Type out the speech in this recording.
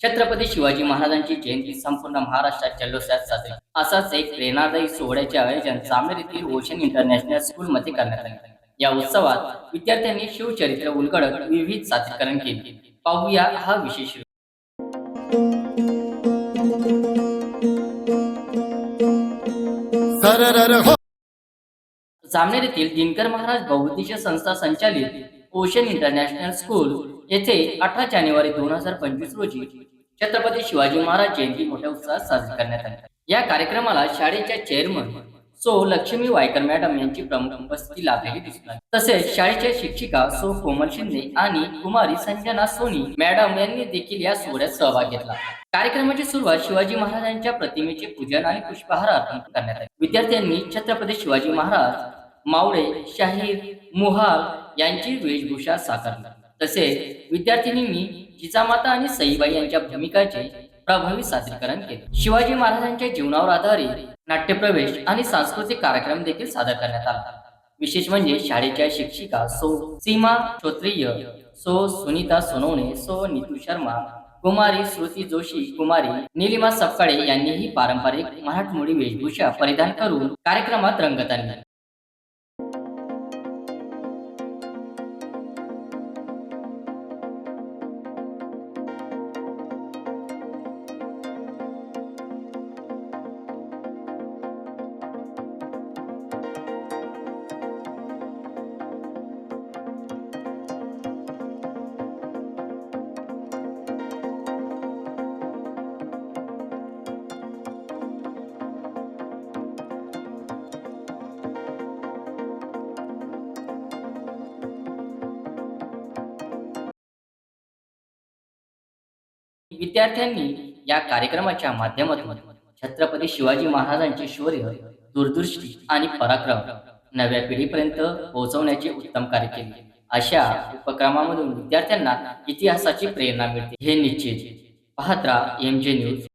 छत्रपती शिवाजी महाराजांची जयंती संपूर्ण महाराष्ट्रात जल्लोषात साजरी. असाच एक प्रेरणादायी सोहळ्याचे आयोजन चामेर येथील ओशन इंटरनॅशनल स्कूलमध्ये करण्यात आले. या उत्सवात विद्यार्थ्यांनी शिवचरित्र उलगडत विविध सादरीकरण केले. पाहूया हा विशेष सरर हो. जामनेर येथील दिनकर महाराज बहुउद्देशीय संस्था संचालित ओशन इंटरनॅशनल स्कूल येथे अठरा जानेवारी दोन हजार पंचवीस रोजी छत्रपती शिवाजी महाराज जयंती मोठ्या उत्साहात साजरी करण्यात आली. या कार्यक्रमाला शाळेच्या चेअरमन सो लक्ष्मी वायकर मॅडम यांची प्रमुख उपस्थिती लाभलेली दिसली तसेच शाळेच्या शिक्षिका सो कोमल शिंदे आणि कुमारी संजना सोनी मॅडम यांनी देखील या सोहळ्यात सहभाग घेतला. कार्यक्रमाची सुरुवात शिवाजी महाराजांच्या प्रतिमेचे पूजन आणि पुष्पहार अर्पण करण्यात आले. विद्यार्थ्यांनी छत्रपती शिवाजी महाराज मावळे शाहीर मुहाल यांची वेशभूषा साकारली. तसेच विद्यार्थिनींनी जिजामाता आणि सईबाई यांच्या भूमिकाचे प्रभावी सादरीकरण केले. शिवाजी महाराजांच्या जीवनावर आधारित नाट्यप्रवेश आणि सांस्कृतिक कार्यक्रम देखील सादर करण्यात आला. विशेष म्हणजे शाळेच्या शिक्षिका सो सीमा श्रोत्रिय सो सुनीता सोनवणे सो नीतू शर्मा कुमारी श्रुती जोशी कुमारी निलिमा सपकाळे यांनीही पारंपरिक मराठमोळी वेशभूषा परिधान करून कार्यक्रमात रंगत आणली. विद्यार्थ्यांनी या कार्यक्रमाच्या माध्यमातून छत्रपती शिवाजी महाराजांचे शौर्य दूरदृष्टी आणि पराक्रम नव्या पिढीपर्यंत पोहोचवण्याचे उत्तम कार्य केले. अशा उपक्रमामधून विद्यार्थ्यांना इतिहासाची प्रेरणा मिळते. हे निश्चित. पाहत राहा एम जे न्यूज